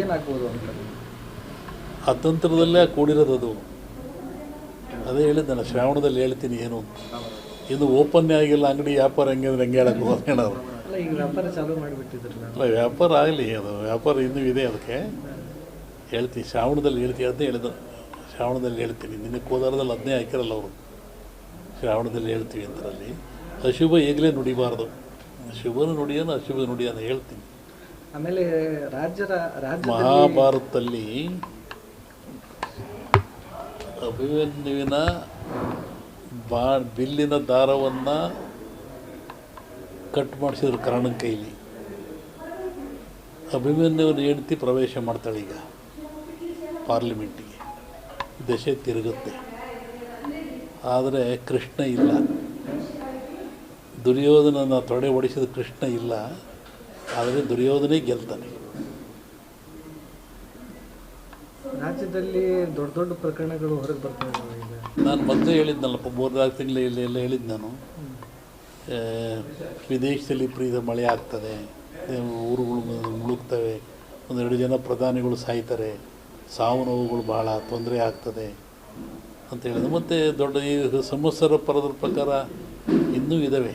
ಏನಾಗ್ಬೋದು ಅಂತ ಅತಂತ್ರದಲ್ಲೇ ಕೂಡಿರೋದು ಅದು. ಅದೇ ಹೇಳಿದ್ದೆ ನಾನು ಶ್ರಾವಣದಲ್ಲಿ ಹೇಳ್ತೀನಿ ಏನು ಇದು ಇನ್ನು ಓಪನ್ನೇ ಆಗಿಲ್ಲ ಅಂಗಡಿ ವ್ಯಾಪಾರ ಹೆಂಗೆ ಅಂದ್ರೆ ಹೆಂಗೆ ಹೇಳಕ್ಕೆ ನಾವು ಈಗ ವ್ಯಾಪಾರ ಚಾಲೂ ಮಾಡಿಬಿಟ್ಟಿದ್ರಲ್ಲ. ಅಲ್ಲ ವ್ಯಾಪಾರ ಆಗಲಿ ಅದು ವ್ಯಾಪಾರ ಇನ್ನೂ ಇದೆ ಅದಕ್ಕೆ. ಹೇಳ್ತೀನಿ ಶ್ರಾವಣದಲ್ಲಿ ಹೇಳ್ತೀನಿ ಅದನ್ನೇ ಹೇಳಿದ್ರು ಶ್ರಾವಣದಲ್ಲಿ ಹೇಳ್ತೀನಿ. ನಿನ್ನೆ ಕೋಲಾರದಲ್ಲಿ ಅದನ್ನೇ ಹಾಕಿರಲ್ಲ ಅವರು. ಶ್ರಾವಣದಲ್ಲಿ ಹೇಳ್ತೀವಿ ಅಂತರಲ್ಲಿ. ಅಶುಭ ಈಗಲೇ ನುಡಿಬಾರ್ದು. ಶುಭನ ನುಡಿಯೋನು ಅಶುಭ ನುಡಿಯೋನು ಹೇಳ್ತೀನಿ. ಆಮೇಲೆ ರಾಜ್ಯದ ರಾಜ್ಯದಲ್ಲಿ ಮಹಾಭಾರತದಲ್ಲಿ ಅಭಿಮನ್ಯುವಿನ ಬಾ ಬಿಲ್ಲಿನ ದಾರವನ್ನು ಕಟ್ ಮಾಡಿಸಿದ್ರು ಕರ್ಣನ ಕೈಲಿ. ಅಭಿಮನ್ಯುವನ ಹೆಂಡತಿ ಪ್ರವೇಶ ಮಾಡ್ತಾಳೆ ಈಗ ಪಾರ್ಲಿಮೆಂಟಿಗೆ. ದಶೆ ತಿರುಗುತ್ತೆ. ಆದರೆ ಕೃಷ್ಣ ಇಲ್ಲ. ದುರ್ಯೋಧನನ ತೊಡೆ ಒಡಿಸಿದ ಕೃಷ್ಣ ಇಲ್ಲ. ಆದರೆ ದುರ್ಯೋಧನೇ ಗೆಲ್ತಾನೆ. ರಾಜ್ಯದಲ್ಲಿ ದೊಡ್ಡ ದೊಡ್ಡ ಪ್ರಕರಣಗಳು ಹೊರಗೆ ಬರ್ತಾ ಇದ್ದಾವೆ ನಾನು ಮೊದಲೇ ಹೇಳಿದ್ನಲ್ಲಪ್ಪ ಮೂರ್ನಾಲ್ಕು ತಿಂಗಳು ಇಲ್ಲಿ ಎಲ್ಲ ಹೇಳಿದ್ದು ನಾನು. ವಿದೇಶದಲ್ಲಿ ಪ್ರೀತ ಮಳೆ ಆಗ್ತದೆ ಊರುಗಳು ಮುಳುಗ್ತವೆ ಒಂದೆರಡು ಜನ ಪ್ರಧಾನಿಗಳು ಸಾಯ್ತಾರೆ ಸಾವು ನೋವುಗಳು ಭಾಳ ತೊಂದರೆ ಆಗ್ತದೆ ಅಂತ ಹೇಳಿದ್ರು. ಮತ್ತು ದೊಡ್ಡ ಈ ಸಂವತ್ಸರ ಪರದ ಪ್ರಕಾರ ಇನ್ನೂ ಇದ್ದಾವೆ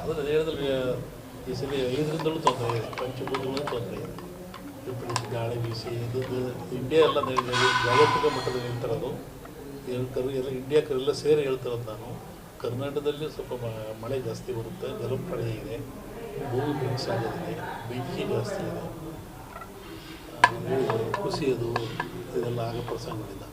ಆದರೆ ಹೇಳಿದ್ರೆ, ಈ ಸಲ ಇದರಿಂದಲೂ ತೊಂದರೆ ಇದೆ. ಪಂಚಭೂತಗಳು ತೊಂದರೆ ಇದೆ. ವಿಪರೀತ ಗಾಳಿ ಬೀಸಿ, ಇದು ಇಂಡಿಯಾ ಎಲ್ಲ ಜಾಗತಿಕ ಮಟ್ಟದಲ್ಲಿ ಹೇಳ್ತಿರೋದು. ಹೇಳ್ತಾರೆ ಎಲ್ಲ ಇಂಡಿಯಾಕ್ಕೆಲ್ಲ ಸೇರಿ ಹೇಳ್ತಿರೋದು ನಾನು. ಕರ್ನಾಟಕದಲ್ಲಿ ಸ್ವಲ್ಪ ಮಳೆ ಜಾಸ್ತಿ ಬರುತ್ತೆ ಜಲಪ್ರಳಯ ಇದೆ. ಭೂಮಿ ಬೆಂಕಿಸಾಗೋದಿದೆ ಬೆಂಕಿ ಜಾಸ್ತಿ ಇದೆ. ಕುಸಿಯೋದು ಇದೆಲ್ಲ ಆಗೋ ಪ್ರಸಂಗಗಳಿಲ್ಲ